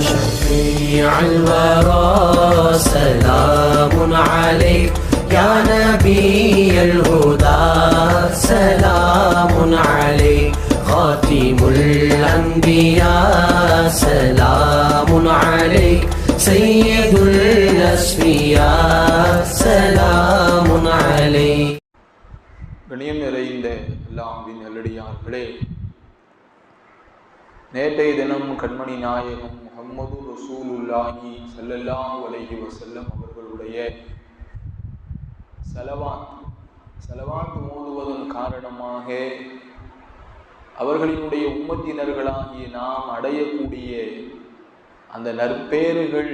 شفيع الورى سلام عليك يا نبي الهدى سلام عليك خاتم الأنبياء سلام عليك سيد الأسفياء سلام عليك கணியம் நிறைந்த அல்லாஹ்வின் நல்லடியார்களே நேற்றைய தினம் கண்மணி நாயகம் முகமது ரசூலுல்லாஹி சல்லல்லாஹு அலைஹி வஸல்லம் அவர்களுடைய செலவாத் சலவாத் ஓதுவதன் காரணமாக அவர்களினுடைய உம்மத்தினர்களாகிய நாம் அடையக்கூடிய அந்த நற்பேறுகள்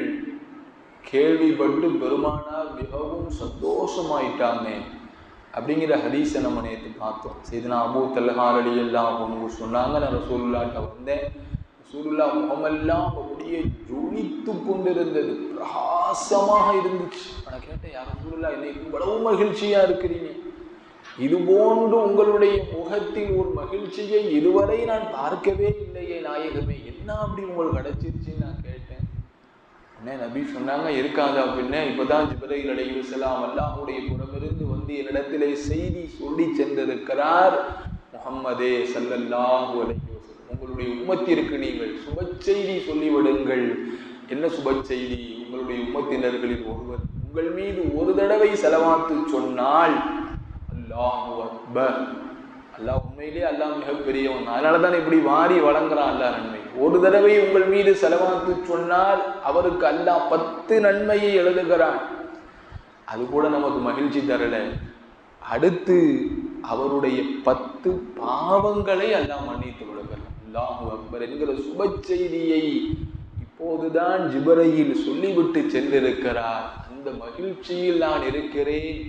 கேள்விப்பட்டு பெருமானார் மிகவும் சந்தோஷமாயிட்டாங்க அப்படிங்கிற ஹதீஸை நம்ம நேற்று பார்த்தோம். செய்தனா அபூ தல்லஹார் அலி எல்லாம் அவங்க சொன்னாங்க நான் ரசூலுல்லாட்ட வந்தேன். ரசூலுல்லா முகமெல்லாம் அப்படியே ஜொலித்து கொண்டிருந்தது. பிரகாசமாக இருந்துச்சு. நான் கேட்டேன் யாரும் ரசூலுல்லா இன்னைக்கு இவ்வளவு மகிழ்ச்சியா இருக்கிறீங்க? இது போன்று உங்களுடைய முகத்தில் ஒரு மகிழ்ச்சியை இதுவரை நான் பார்க்கவே இல்லையே நாயகமே. என்ன அப்படி உங்களுக்கு கிடைச்சிருச்சுன்னு நான் கேட்டேன். உடனே நபி சொன்னாங்க இருக்காதா பின்ன? இப்பதான் ஜிப்ரைல் செல்லாம் அல்லாஹுடைய புறமிருந்து வந்து என்னிடத்திலே செய்தி சொல்லி சென்றிருக்கிறார் முகம்மதே சல்லல்லாஹு அலைஹி உங்களுடைய உம்மத்திற்கு நீங்கள் சுப செய்தி சொல்லிவிடுங்கள். என்ன சுப செய்தி? உங்களுடைய உம்மத்தினர்களில் ஒருவர் உங்கள் மீது ஒரு தடவை செலவாத்து சொன்னால் அல்லாஹ் அக்பர். அல்லாஹ் உண்மையிலே அல்லாஹ் மிகப்பெரியவன் அதனால தான் இப்படி வாரி வழங்குறான் அல்லாஹ் நன்மை. ஒரு தடவை உங்கள் மீது செலவாத்து சொன்னால் அவருக்கு அல்லாஹ் பத்து நன்மையை எழுதுகிறான். அது கூட நமக்கு மகிழ்ச்சி தரல. அடுத்து அவருடைய பத்து பாவங்களை அல்லாஹ் மன்னித்து அல்லாஹு அக்பர் என்கிற சுப செய்தியை இப்போதுதான் ஜிபரையில் சொல்லிவிட்டு சென்றிருக்கிறார். அந்த மகிழ்ச்சியில் நான் இருக்கிறேன்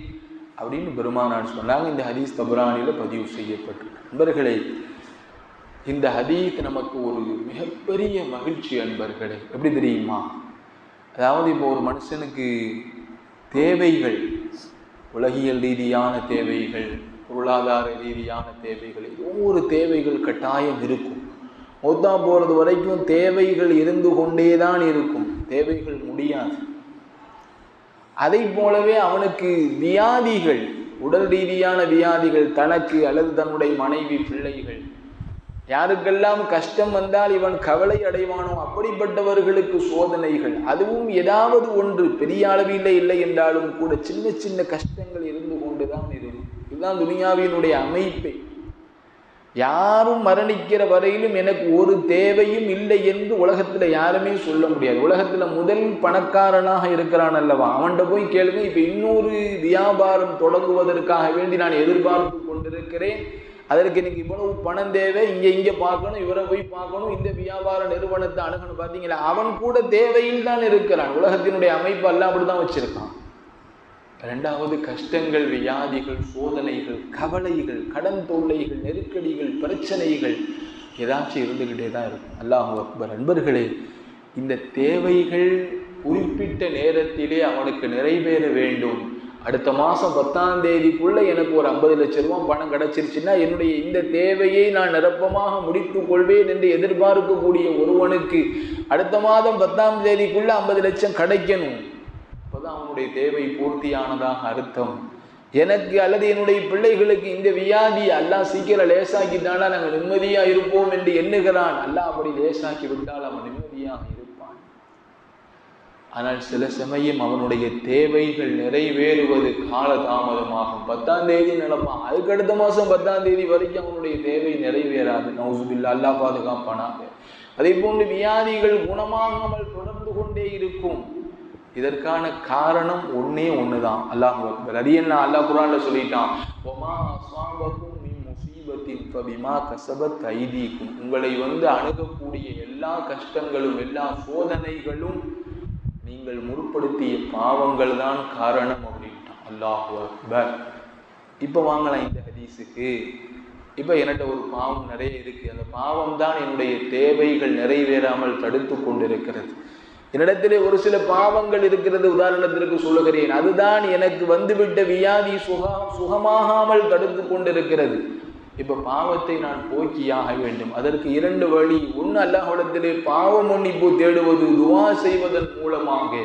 அப்படின்னு பெருமானார் சொன்னாங்க. இந்த ஹதீஸ் தபுரானில பதிவு செய்யப்பட்டு நண்பர்களே இந்த ஹதீஸ் நமக்கு ஒரு மிகப்பெரிய மகிழ்ச்சி அன்பர்களே. எப்படி தெரியுமா? அதாவது இப்போ ஒரு மனுஷனுக்கு தேவைகள் உலகியல் ரீதியான தேவைகள் பொருளாதார ரீதியான தேவைகள் ஏதோ ஒரு தேவைகள் கட்டாயம் இருக்கும். மொத்தா போகிறது வரைக்கும் தேவைகள் இருந்து கொண்டே தான் இருக்கும். தேவைகள் முடியாது. அதை போலவே அவனுக்கு வியாதிகள் உடல் ரீதியான வியாதிகள் தனக்கு அல்லது தன்னுடைய மனைவி பிள்ளைகள். யாருக்கெல்லாம் கஷ்டம் வந்தால் இவன் கவலை அடைவானோ அப்படிப்பட்டவர்களுக்கு சோதனைகள். அதுவும் ஏதாவது ஒன்று. பெரிய அளவில் இல்லை என்றாலும் கூட சின்ன சின்ன கஷ்டங்கள் இருந்து கொண்டுதான் இருக்கும். இதுதான் துனியாவினுடைய அமைப்பை. யாரும் மரணிக்கிற வரையிலும் எனக்கு ஒரு தேவையும் இல்லை என்று உலகத்தில் யாருமே சொல்ல முடியாது. உலகத்தில் முதல் பணக்காரனாக இருக்கிறான் அல்லவா? அவன்கிட்ட போய் கேளுங்க. இப்போ இன்னொரு வியாபாரம் தொடங்குவதற்காக வேண்டி நான் எதிர்பார்த்து கொண்டிருக்கிறேன். அதற்கு எனக்கு இவ்வளவு பணம் தேவை. இங்கே இங்கே பார்க்கணும். இவரை போய் பார்க்கணும். இந்த வியாபார நிறுவனத்தை அணுகணும். பார்த்தீங்களா அவன் கூட தேவையில் தான் இருக்கிறான். உலகத்தினுடைய அமைப்பு எல்லாம் அப்படிதான் வச்சிருக்கான். ரெண்டாவது கஷ்டங்கள் வியாதிகள் சோதனைகள் கவலைகள் கடன் தொல்லைகள் நெருக்கடிகள் பிரச்சனைகள் ஏதாச்சும் இருந்துக்கிட்டே தான் இருக்கும். அல்லாஹ் அக்பர். அன்பர்களே இந்த தேவைகள் குறிப்பிட்ட நேரத்திலே அவனுக்கு நிறைவேற வேண்டும். அடுத்த மாதம் பத்தாம் தேதிக்குள்ளே எனக்கு ஒரு ஐம்பது லட்ச ரூபா பணம் கிடச்சிருச்சுன்னா என்னுடைய இந்த தேவையை நான் நிரப்பமாக முடித்து கொள்வேன் என்று எதிர்பார்க்கக்கூடிய ஒருவனுக்கு அடுத்த மாதம் பத்தாம் தேதிக்குள்ளே ஐம்பது லட்சம் கிடைக்கணும். அப்போதான் அவனுடைய தேவை பூர்த்தியானதாக அர்த்தம். எனக்கு அல்லது என்னுடைய பிள்ளைகளுக்கு இந்த வியாதி அல்லாஹ் சீக்கிரம் லேசாக்கிட்டானா நாங்கள் நிம்மதியா இருப்போம் என்று எண்ணுகிறான். அல்லாஹ் அப்படி லேசாக்கி விட்டால் அவன் நிம்மதியாக இருப்பான். ஆனால் சில சமயம் அவனுடைய தேவைகள் நிறைவேறுவது கால தாமதமாகும் பத்தாம் தேதி நடப்பான் அதுக்கு அடுத்த மாசம் பத்தாம் தேதி வரைக்கும் அவனுடைய தேவை நிறைவேறாது. நவுசுபில்லா அல்லாஹ் பாதுகாப்பானாக. அதே போன்று வியாதிகள் குணமாகாமல் தொடர்ந்து கொண்டே இருக்கும். இதற்கான காரணம் ஒன்னே ஒண்ணுதான். அல்லாஹ் அக்பர். அது என்ன? அல்லாஹ் குரான்ல சொல்லிட்டான். ஒமா அஸ்வாபக்கும் மின் கசபத் ஐதீக்கும் உங்களை வந்து அணுகக்கூடிய எல்லா கஷ்டங்களும் எல்லா சோதனைகளும் நீங்கள் முற்படுத்திய பாவங்கள் தான் காரணம் அப்படின்ட்டான். அல்லாஹ் அக்பர். இப்போ வாங்கலாம் இந்த ஹதீஸுக்கு. இப்போ என்கிட்ட ஒரு பாவம் நிறைய இருக்கு. அந்த பாவம் தான் என்னுடைய தேவைகள் நிறைவேறாமல் தடுத்து கொண்டிருக்கிறது. என்னிடத்திலே ஒரு சில பாவங்கள் இருக்கிறது. உதாரணத்திற்கு சொல்லுகிறேன். அதுதான் எனக்கு வந்துவிட்ட வியாதி சுகா சுகமாகாமல் தடுத்து கொண்டிருக்கிறது. இப்ப பாவத்தை நான் போக்கியாக வேண்டும். அதற்கு இரண்டு வழி. ஒன்று அல்லாஹ்விடத்திலே பாவ மன்னிப்பு தேடுவது துவா செய்வதன் மூலமாக.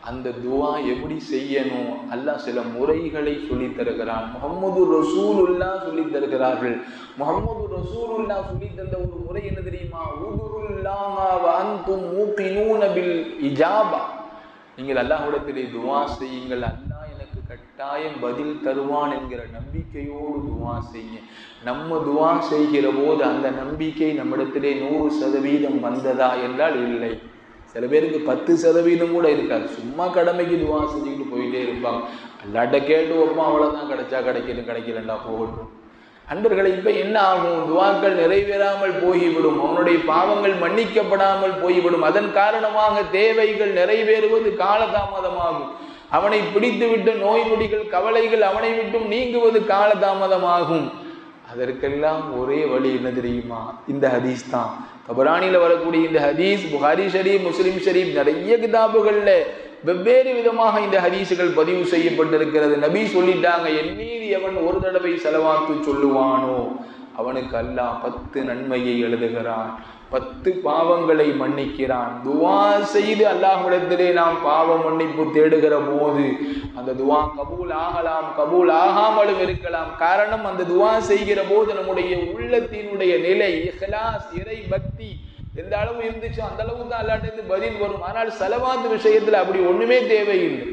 அந்த துவா எப்படி செய்யணும்? அல்லாஹ் சில முறைகளை சொல்லித் தருகிறான். முகமது ரசூலுல்லா சொல்லித் தருகிறார்கள். முகமது ரசூலுல்லா சொல்லித் தந்த ஒரு முறை என்ன தெரியுமா? பில் இஜாபா. நீங்கள் அல்லாஹ்விடத்திலே துவா செய்யுங்கள். அல்லாஹ் எனக்கு கட்டாயம் பதில் தருவான் என்கிற நம்பிக்கையோடு துவா செய்ய நம்ம துவா செய்கிற போது அந்த நம்பிக்கை நம்மிடத்திலே நூறு சதவீதம் வந்ததா? என்றால் இல்லை. சில பேருக்கு பத்து சதவீதம் கூட இருக்காது. சும்மா கடமைக்கு துவா செஞ்சுக்கிட்டு போயிட்டே இருப்பாங்க. அல்லாட்ட கேட்டு வைப்போம் அவ்வளோதான் கிடைச்சா கிடைக்கணும் கிடைக்கலண்டா போகட்டும். அன்பர்களை இப்போ என்ன ஆகும்? துவாக்கள் நிறைவேறாமல் போய்விடும். அவனுடைய பாவங்கள் மன்னிக்கப்படாமல் போய்விடும். அதன் காரணமாக தேவைகள் நிறைவேறுவது காலதாமதமாகும். அவனை பிடித்துவிட்ட நோய் நொடிகள் கவலைகள் அவனை விட்டும் நீங்குவது காலதாமதமாகும். அதற்கெல்லாம் ஒரே வழி என்ன தெரியுமா? இந்த ஹதீஸ் தான். கபரானியில் வரக்கூடிய இந்த ஹதீஸ் புகாரி ஷரீப் முஸ்லிம் ஷரீப் நிறைய கிதாபுகளில் வெவ்வேறு விதமாக இந்த ஹதீஸுகள் பதிவு செய்யப்பட்டிருக்கிறது. நபி சொல்லிட்டாங்க என் மீது எவன் ஒரு தடவை செலவாத்து சொல்லுவானோ? அவனுக்கு அல்லாஹ் பத்து நன்மையை எழுதுகிறான் பத்து பாவங்களை மன்னிக்கிறான். துவா செய்து அல்லாஹ்விடத்திலே நாம் பாவ மன்னிப்பு தேடுகிற போது அந்த துவா கபூல் ஆகலாம் கபூல் ஆகாமலும் இருக்கலாம். காரணம் அந்த துவா செய்கிற போது நம்முடைய உள்ளத்தினுடைய நிலை இஹ்லாஸ் இறை பக்தி எந்த அளவு இருந்துச்சோ அந்த அளவு தான் அல்லாட்டிருந்து பதில் வரும். ஆனால் செலவாத்து விஷயத்துல அப்படி ஒண்ணுமே தேவையில்லை.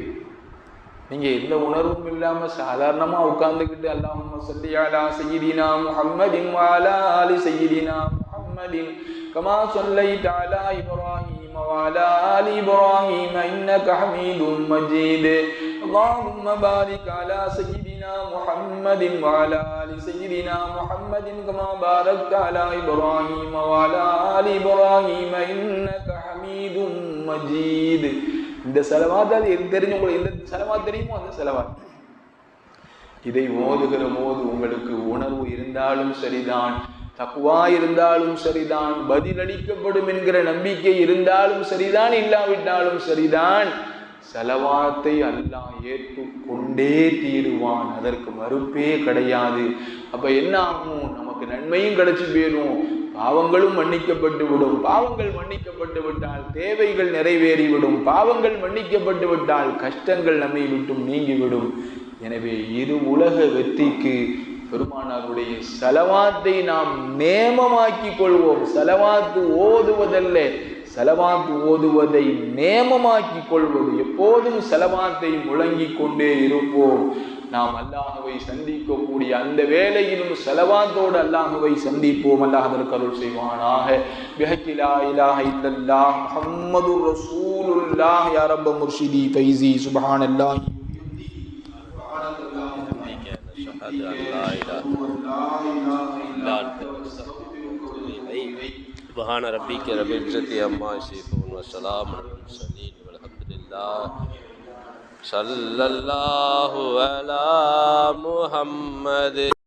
நீங்க எந்த உணர்வும் இல்லாம சாதாரணமா உட்கார்ந்துக்கிட்டு அல்லாஹும்ம ஸல்லி அலா சய்யிதினா முஹம்மதின் வஅலா ஆலி சய்யிதினா முஹம்மதின் கமா ஸல்லைத அலா இப்ராஹீம் வஅலா ஆலி இப்ராஹீம் இன்னக ஹமீதும் மஜீத் اللهم بارك على سيدنا محمد وعلى ال سيدنا محمد كما باركت على ابراهيم وعلى ال ابراهيم انك حميد مجيد இந்த செலவாத் அது எது தெரிஞ்சு உங்களுக்கு எந்த செலவா தெரியுமோ அந்த செலவா இதை மோதுகிற போது உங்களுக்கு உணர்வு இருந்தாலும் சரிதான் தக்குவா இருந்தாலும் சரிதான் பதிலளிக்கப்படும் என்கிற நம்பிக்கை இருந்தாலும் சரிதான் இல்லாவிட்டாலும் சரிதான். செலவாத்தை அல்லாஹ் ஏற்றுக்கொண்டே தீருவான். அதற்கு மறுப்பே கிடையாது. அப்ப என்ன ஆகும்? நமக்கு நன்மையும் கிடைச்சி போயிடும் பாவங்களும் மன்னிக்கப்பட்டு விடும். பாவங்கள் மன்னிக்கப்பட்டு விட்டால் தேவைகள் நிறைவேறிவிடும் பாவங்கள் மன்னிக்கப்பட்டு விட்டால் கஷ்டங்கள் நம்மை விட்டும் நீங்கிவிடும் எனவே இரு உலக வெற்றிக்கு பெருமானாருடைய செலவாத்தை நாம் நேமமாக்கி கொள்வோம். செலவாத்து ஓதுவதல்ல செலவாத்து ஓதுவதை நேமமாக்கிக் கொள்வது. எப்போதும் செலவாத்தை முழங்கிக் கொண்டே இருப்போம். நாம் அல்லாஹுவை சந்திக்கக்கூடிய அந்த வேளையிலும் செலவாத்தோடு அல்லாஹுவை சந்திப்போம் அல்லாஹ் அதற்கு அருள் செய்வானாக பிஹக்கிலா இலாஹ இல்லல்லாஹ் முஹம்மதுர் ரசூலுல்லாஹ் யா ரப்ப முர்ஷிதி ஃபைசி சுப்ஹானல்லாஹ் أشهد أن لا إله إلا أنت سبحان ربك رب العزة عما يصفون وسلام على المرسلين والحمد لله صلی اللہ علی محمد.